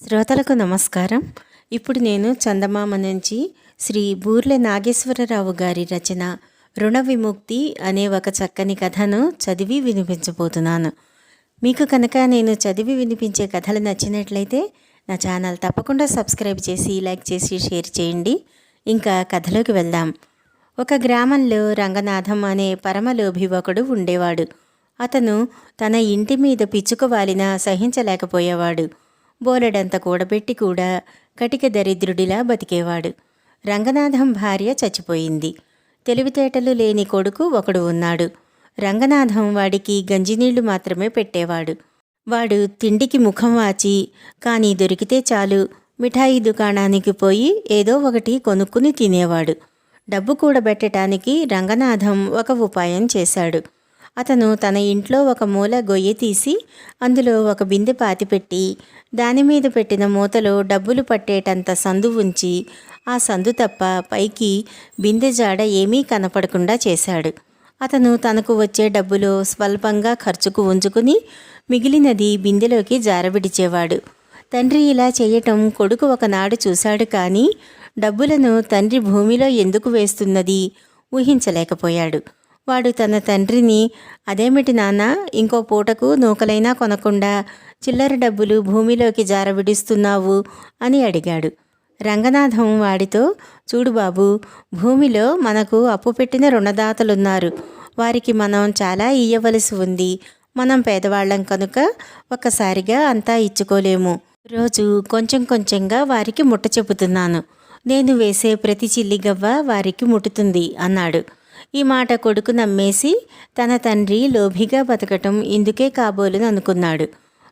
శ్రోతలకు నమస్కారం. ఇప్పుడు నేను చందమామ నుంచి శ్రీ బూర్లె నాగేశ్వరరావు గారి రచన రుణ విముక్తి అనే ఒక చక్కని కథను చదివి వినిపించబోతున్నాను. మీకు కనుక నేను చదివి వినిపించే కథలు నచ్చినట్లయితే నా ఛానల్ తప్పకుండా సబ్స్క్రైబ్ చేసి లైక్ చేసి షేర్ చేయండి. ఇంకా కథలోకి వెళ్దాం. ఒక గ్రామంలో రంగనాథం అనే పరమలోభి ఒకడు ఉండేవాడు. అతను తన ఇంటి మీద పిచ్చుక వాలినా సహించలేకపోయేవాడు. బోలెడంత కూడబెట్టి కూడా కటిక దరిద్రుడిలా బతికేవాడు. రంగనాథం భార్య చచ్చిపోయింది. తెలివితేటలు లేని కొడుకు ఒకడు ఉన్నాడు. రంగనాథం వాడికి గంజినీళ్ళు మాత్రమే పెట్టేవాడు. వాడు తిండికి ముఖం వాచి కానీ దొరికితే చాలు మిఠాయి దుకాణానికి పోయి ఏదో ఒకటి కొనుక్కుని తినేవాడు. డబ్బు కూడబెట్టడానికి రంగనాథం ఒక ఉపాయం చేశాడు. అతను తన ఇంట్లో ఒక మూల గొయ్యి తీసి అందులో ఒక బిందె పాతిపెట్టి దాని మీద పెట్టిన మూతలో డబ్బులు పట్టేటంత సందు ఉంచి ఆ సందు తప్ప పైకి బిందె జాడ ఏమీ కనపడకుండా చేశాడు. అతను తనకు వచ్చే డబ్బులో స్వల్పంగా ఖర్చుకు ఉంచుకుని మిగిలినది బిందెలోకి జారబిడిచేవాడు తండ్రి ఇలా చేయటం కొడుకు ఒకనాడు చూశాడు కానీ డబ్బులను తండ్రి భూమిలో ఎందుకు వేస్తున్నది ఊహించలేకపోయాడు. వాడు తన తండ్రిని అదేమిటి నాన్న ఇంకో పూటకు నూకలైనా కొనకుండా చిల్లర డబ్బులు భూమిలోకి జారవిడిస్తున్నావు అని అడిగాడు. రంగనాథం వాడితో చూడు బాబు భూమిలో మనకు అప్పు పెట్టిన రుణదాతలున్నారు. వారికి మనం చాలా ఇయ్యవలసి ఉంది. మనం పేదవాళ్ళం కనుక ఒక్కసారిగా అంతా ఇచ్చుకోలేము. రోజు కొంచెం కొంచెంగా వారికి ముట్ట చెబుతున్నాను. నేను వేసే ప్రతి చిల్లిగవ్వ వారికి ముట్టుతుంది అన్నాడు. ఈ మాట కొడుకు నమ్మేసి తన తండ్రి లోభిగా బతకటం ఇందుకే కాబోలని అనుకున్నాడు.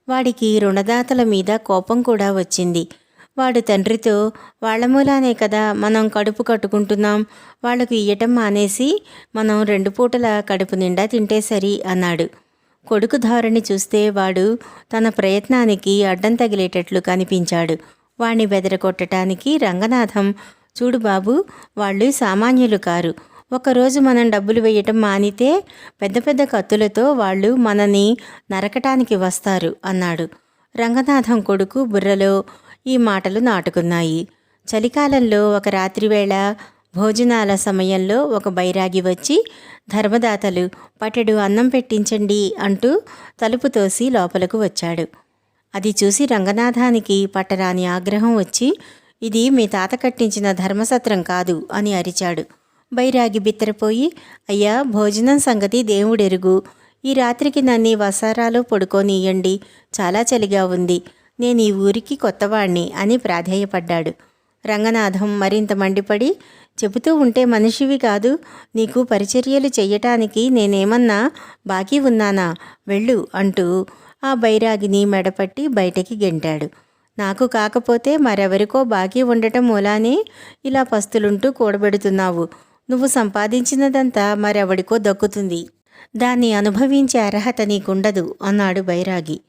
వాడికి రుణదాతల మీద కోపం కూడా వచ్చింది. వాడు తండ్రితో వాళ్ళ మూలానే కదా మనం కడుపు కట్టుకుంటున్నాం వాళ్ళకు ఇయ్యటం మానేసి మనం రెండు పూటల కడుపు నిండా తింటే సరి అన్నాడు. కొడుకు ధోరణి చూస్తే వాడు తన ప్రయత్నానికి అడ్డం తగిలేటట్లు కనిపించాడు. వాణ్ణి బెదరగొట్టడానికి రంగనాథం చూడు బాబు వాళ్ళు సామాన్యులు కారు. ఒకరోజు మనం డబ్బులు వేయటం మానితే పెద్ద పెద్ద కత్తులతో వాళ్ళు మనని నరకటానికి వస్తారు అన్నాడు. రంగనాథం కొడుకు బుర్రలో ఈ మాటలు నాటుకున్నాయి. చలికాలంలో ఒక రాత్రివేళ భోజనాల సమయంలో ఒక బైరాగి వచ్చి ధర్మదాతలు పటెడు అన్నం పెట్టించండి అంటూ తలుపు తోసి లోపలకు వచ్చాడు. అది చూసి రంగనాథానికి పట్టరాని ఆగ్రహం వచ్చి ఇది మీ తాత కట్టించిన ధర్మసత్రం కాదు అని అరిచాడు. బైరాగి బిత్తరపోయి అయ్యా భోజనం సంగతి దేవుడెరుగు. ఈ రాత్రికి నన్ను వసారాలో పడుకోనియండి. చాలా చలిగా ఉంది. నేను ఈ ఊరికి కొత్తవాణ్ణి అని ప్రాధేయపడ్డాడు. రంగనాథం మరింత మండిపడి చెబుతూ ఉంటే మనిషివి కాదు. నీకు పరిచర్యలు చెయ్యటానికి నేనేమన్నా బాకీ ఉన్నానా? వెళ్ళు అంటూ ఆ బైరాగిని మెడపట్టి బయటకి గెంటాడు. నాకు కాకపోతే మరెవరికో బాకీ ఉండటం మూలానే ఇలా పస్తులుంటూ కూడబెడుతున్నావు. నువ్వు సంపాదించినదంతా మరెవడికో దక్కుతుంది. దాన్ని అనుభవించే అర్హత నీకుండదు అన్నాడు బైరాగి.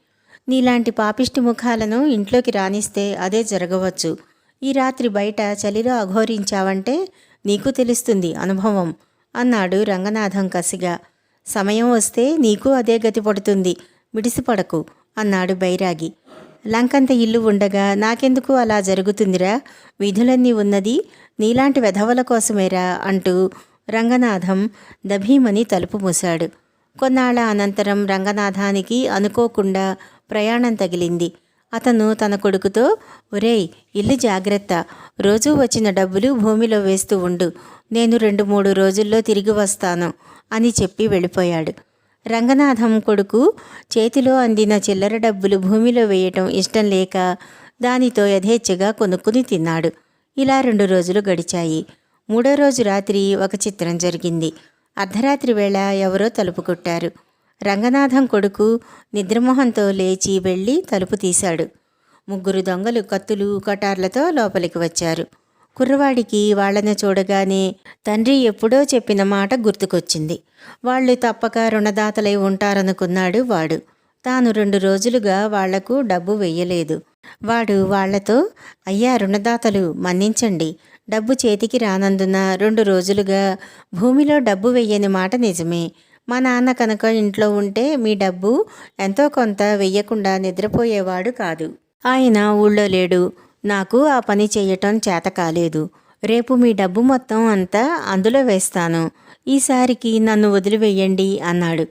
నీలాంటి పాపిష్టి ముఖాలను ఇంట్లోకి రానిస్తే అదే జరగవచ్చు. ఈ రాత్రి బయట చలిలో అఘోరించావంటే నీకు తెలుస్తుంది అనుభవం అన్నాడు రంగనాథం కసిగా. సమయం వస్తే నీకు అదే గతి పడుతుంది. మిడిసిపడకు అన్నాడు బైరాగి. లంకంత ఇల్లు ఉండగా నాకెందుకు అలా జరుగుతుందిరా? విధులన్నీ ఉన్నది. నీలాంటి వెధవల కోసమేరా అంటూ రంగనాథం దభీమని తలుపు మూశాడు. కొన్నాళ్ళ అనంతరం రంగనాథానికి అనుకోకుండా ప్రయాణం తగిలింది. అతను తన కొడుకుతో ఒరేయ్ ఇల్లు జాగ్రత్త. రోజూ వచ్చిన డబ్బులు భూమిలో వేస్తూ ఉండు. నేను రెండు మూడు రోజుల్లో తిరిగి వస్తాను అని చెప్పి వెళ్ళిపోయాడు. రంగనాథం కొడుకు చేతిలో అందిన చిల్లర డబ్బులు భూమిలో వేయటం ఇష్టం లేక దానితో యథేచ్ఛగా కొనుక్కుని తిన్నాడు. ఇలా రెండు రోజులు గడిచాయి. మూడో రోజు రాత్రి ఒక చిత్రం జరిగింది. అర్ధరాత్రి వేళ ఎవరో తలుపు కొట్టారు. రంగనాథం కొడుకు నిద్రమోహంతో లేచి వెళ్ళి తలుపు తీశాడు. ముగ్గురు దొంగలు కత్తులు కటార్లతో లోపలికి వచ్చారు. కుర్రవాడికి వాళ్ళని చూడగానే తండ్రి ఎప్పుడో చెప్పిన మాట గుర్తుకొచ్చింది. వాళ్ళు తప్పక రుణదాతలై ఉంటారనుకున్నాడు వాడు. తాను రెండు రోజులుగా వాళ్ళకు డబ్బు వెయ్యలేదు. వాడు వాళ్ళతో అయ్యా రుణదాతలు మన్నించండి. డబ్బు చేతికి రానందున రెండు రోజులుగా భూమిలో డబ్బు వెయ్యని మాట నిజమే. మా నాన్న కనుక ఇంట్లో ఉంటే మీ డబ్బు ఎంతో కొంత వెయ్యకుండా నిద్రపోయేవాడు కాదు. ఆయన ఊళ్ళో లేడు. నాకు ఆ పని చేయటం చేత కాలేదు. రేపు మీ డబ్బు మొత్తం అంతా అందులో వేస్తాను. ఈసారికి నన్ను వదిలివేయండి అన్నాడు.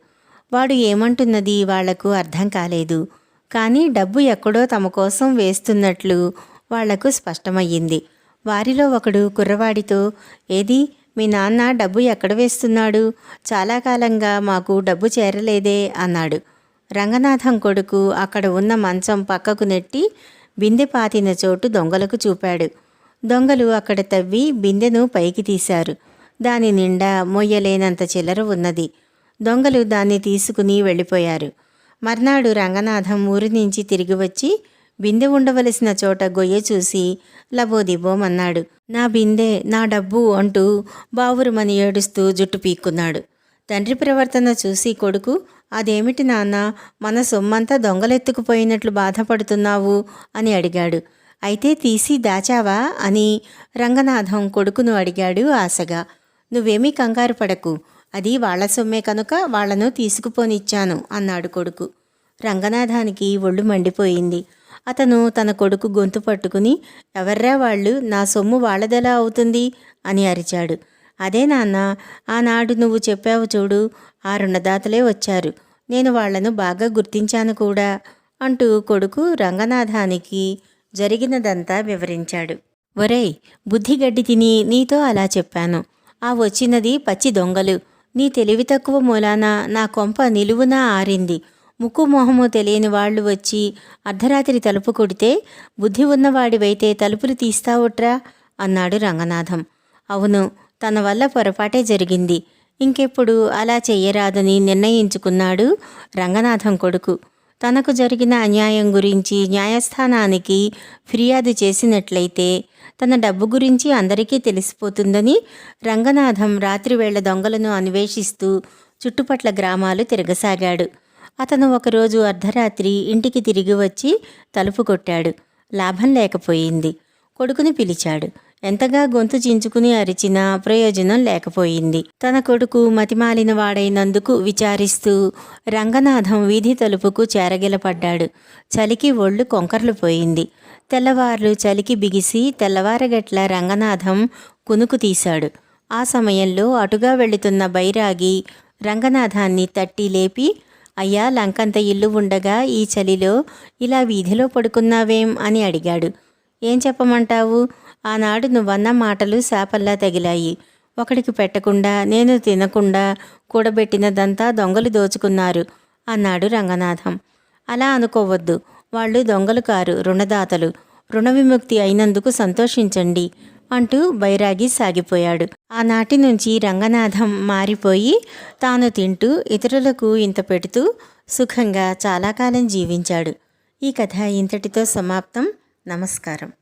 వాడు ఏమంటున్నది వాళ్ళకు అర్థం కాలేదు. కానీ డబ్బు ఎక్కడో తమ కోసం వేస్తున్నట్లు వాళ్ళకు స్పష్టమయ్యింది. వారిలో ఒకడు కుర్రవాడితో ఏది మీ నాన్న డబ్బు ఎక్కడ వేస్తున్నాడు? చాలా కాలంగా మాకు డబ్బు చేరలేదే అన్నాడు. రంగనాథం కొడుకు అక్కడ ఉన్న మంచం పక్కకు నెట్టి బిందె పాతిన చోటు దొంగలకు చూపాడు. దొంగలు అక్కడ తవ్వి బిందెను పైకి తీశారు. దాని నిండా మొయ్యలేనంత చిల్లర ఉన్నది. దొంగలు దాన్ని తీసుకుని వెళ్ళిపోయారు. మర్నాడు రంగనాథం ఊరి నుంచి తిరిగి వచ్చి బిందె ఉండవలసిన చోట గొయ్య చూసి లబోదిబోమన్నాడు. నా బిందె నా డబ్బు అంటూ బావురుమని ఏడుస్తూ జుట్టు పీక్కున్నాడు. తండ్రి ప్రవర్తన చూసి కొడుకు అదేమిటి నాన్న మన సొమ్మంతా దొంగలెత్తుకుపోయినట్లు బాధపడుతున్నావు? అని అడిగాడు. అయితే తీసి దాచావా? అని రంగనాథం కొడుకును అడిగాడు ఆశగా. నువ్వేమీ కంగారు పడకు అది వాళ్ళ సొమ్మే కనుక వాళ్ళను తీసుకుపోనిచ్చాను అన్నాడు కొడుకు. రంగనాథానికి ఒళ్ళు మండిపోయింది. అతను తన కొడుకు గొంతు పట్టుకుని ఎవర్రా వాళ్ళు నా సొమ్ము వాళ్ళదెలా అవుతుంది? అని అరిచాడు. అదే నాన్న ఆనాడు నువ్వు చెప్పావు చూడు ఆ రుణదాతలే వచ్చారు. నేను వాళ్ళను బాగా గుర్తించాను కూడా అంటూ కొడుకు రంగనాథానికి జరిగినదంతా వివరించాడు. ఒరేయ్ బుద్ధిగడ్డి తిని నీతో అలా చెప్పాను. ఆ వచ్చినది పచ్చి దొంగలు. నీ తెలివి తక్కువ మూలాన నా కొంప నిలువునా ఆరింది. ముక్కు మొహము తెలియని వాళ్ళు వచ్చి అర్ధరాత్రి తలుపు కొడితే బుద్ధి ఉన్నవాడివైతే తలుపులు తీస్తావుట్రా? అన్నాడు రంగనాథం. అవును తన వల్ల పొరపాటే జరిగింది. ఇంకెప్పుడు అలా చెయ్యరాదని నిర్ణయించుకున్నాడు రంగనాథం కొడుకు. తనకు జరిగిన అన్యాయం గురించి న్యాయస్థానానికి ఫిర్యాదు చేసినట్లయితే తన డబ్బు గురించి అందరికీ తెలిసిపోతుందని రంగనాథం రాత్రివేళ దొంగలను అన్వేషిస్తూ చుట్టుపట్ల గ్రామాలు తిరగసాగాడు. అతను ఒకరోజు అర్ధరాత్రి ఇంటికి తిరిగి వచ్చి తలుపు కొట్టాడు. లాభం లేకపోయింది. కొడుకుని పిలిచాడు. ఎంతగా గొంతు చించుకుని అరిచినా ప్రయోజనం లేకపోయింది. తన కొడుకు మతిమాలిన వాడైనందుకు విచారిస్తూ రంగనాథం వీధి తలుపుకు చేరగిలపడ్డాడు. చలికి ఒళ్ళు కొంకర్లు పోయింది. తెల్లవార్లు చలికి బిగిసి తెల్లవారగట్ల రంగనాథం కునుకు తీశాడు. ఆ సమయంలో అటుగా వెళుతున్న బైరాగి రంగనాథాన్ని తట్టి లేపి అయ్యా లంకంత ఇల్లు ఉండగా ఈ చలిలో ఇలా వీధిలో పడుకున్నావేం? అని అడిగాడు. ఏం చెప్పమంటావు? ఆనాడు నువ్వన్న మాటలు శాపల్లా తగిలాయి. ఒకడికి పెట్టకుండా నేను తినకుండా కూడబెట్టినదంతా దొంగలు దోచుకున్నారు అన్నాడు రంగనాథం. అలా అనుకోవద్దు. వాళ్ళు దొంగలు కారు రుణదాతలు. రుణ విముక్తి అయినందుకు సంతోషించండి అంటూ బైరాగి సాగిపోయాడు. ఆనాటి నుంచి రంగనాథం మారిపోయి తాను తింటూ ఇతరులకు ఇంత పెడుతూ సుఖంగా చాలా కాలం జీవించాడు. ఈ కథ ఇంతటితో సమాప్తం. నమస్కారం.